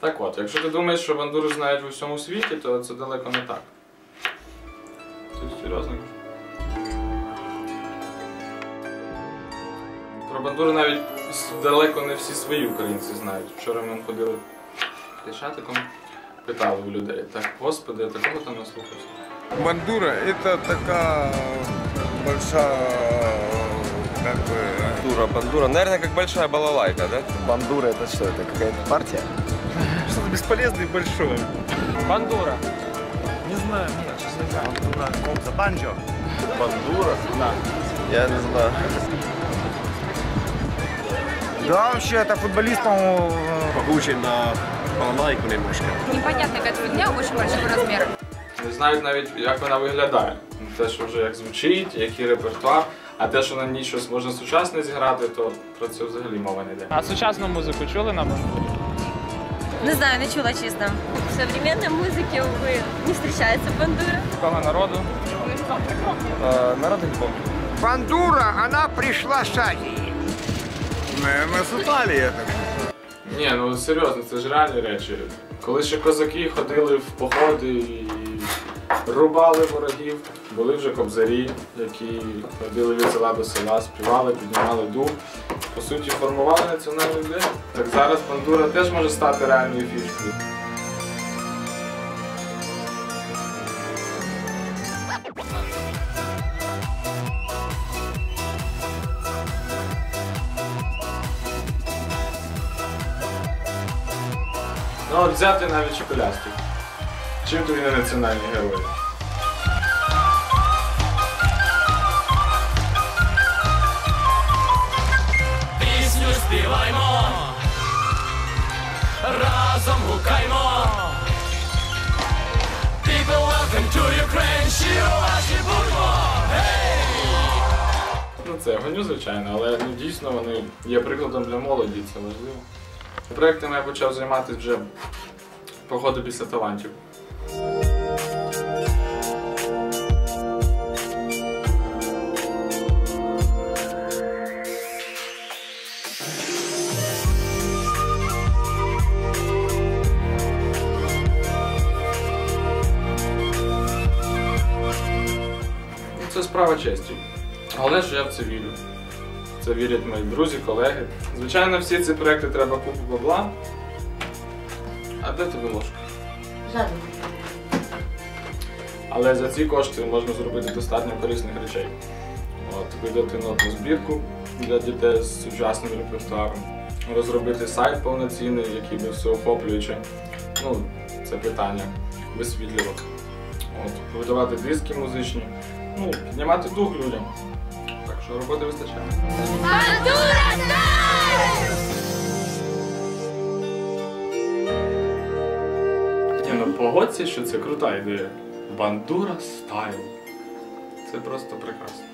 Так от, якщо ти думаєш, що бандуру знають в усьому світі, то це далеко не так. Це серйозно. Про бандуру навіть с- далеко не всі свої українці знають. Вчора ми ходили хрещатиком, питали у людей, так, господи, такого там наслухався. Бандура это такая большая, как бы, Бандура, бандура. Наверное, как большая балалайка, да? Бандура это что, это какая-то партия? Что-то бесполезное и большое. Бандура. Не знаю, нет, честно говоря. Бандура, банджо. Бандура? Да. Я не знаю. Да, вообще, это футболист, по-моему, Похожий на балалайку немножко. Непонятная какая-то фигня очень большого размера. Не знають навіть, як вона виглядає. Те, що вже як звучить, який репертуар, а те, що на ній щось можна сучасне зіграти, то про це взагалі мова не йде. А сучасну музику чули на бандурі? Не знаю, не чула, честно. В современной музыке, увы, не встречается бандура. Якого народу? народу не помню. Бандура, она пришла с Азии. Наверное, с Италии это. Ні, ну серйозно, це ж реальні речі. Коли ще козаки ходили в походи і рубали ворогів, були вже кобзарі, які ходили від села до села, співали, піднімали дух. По суті, формували національну ідею. Так зараз бандура теж може стати реальною фішкою. Ну от взяти навіть чоколястик. Чим тобі не національні герої? Пісню співаймо, разом гукаймо. People, welcome to Ukraine, щирувачі будьмо. Ну це я гоню, звичайно, але ну, дійсно вони є прикладом для молоді, це важливо. Проектами я почав займатися вже по ходу після талантів. Ну, Це справа честі. Головне, що я в це вірю. Це вірять мої друзі, колеги. Звичайно, всі ці проекти треба купу бабла. А де тобі ложка? Жадно. Але за ці кошти можна зробити достатньо корисних речей. От, видати нотну збірку для дітей з сучасним репертуаром, розробити сайт повноцінний, який би всеохоплюючи. Ну, це питання висвітлювати. От, видавати диски музичні, ну, піднімати дух людям. Так що роботи вистачає. Ну погодься, що це крута ідея. Бандура стайл. Це просто прекрасно.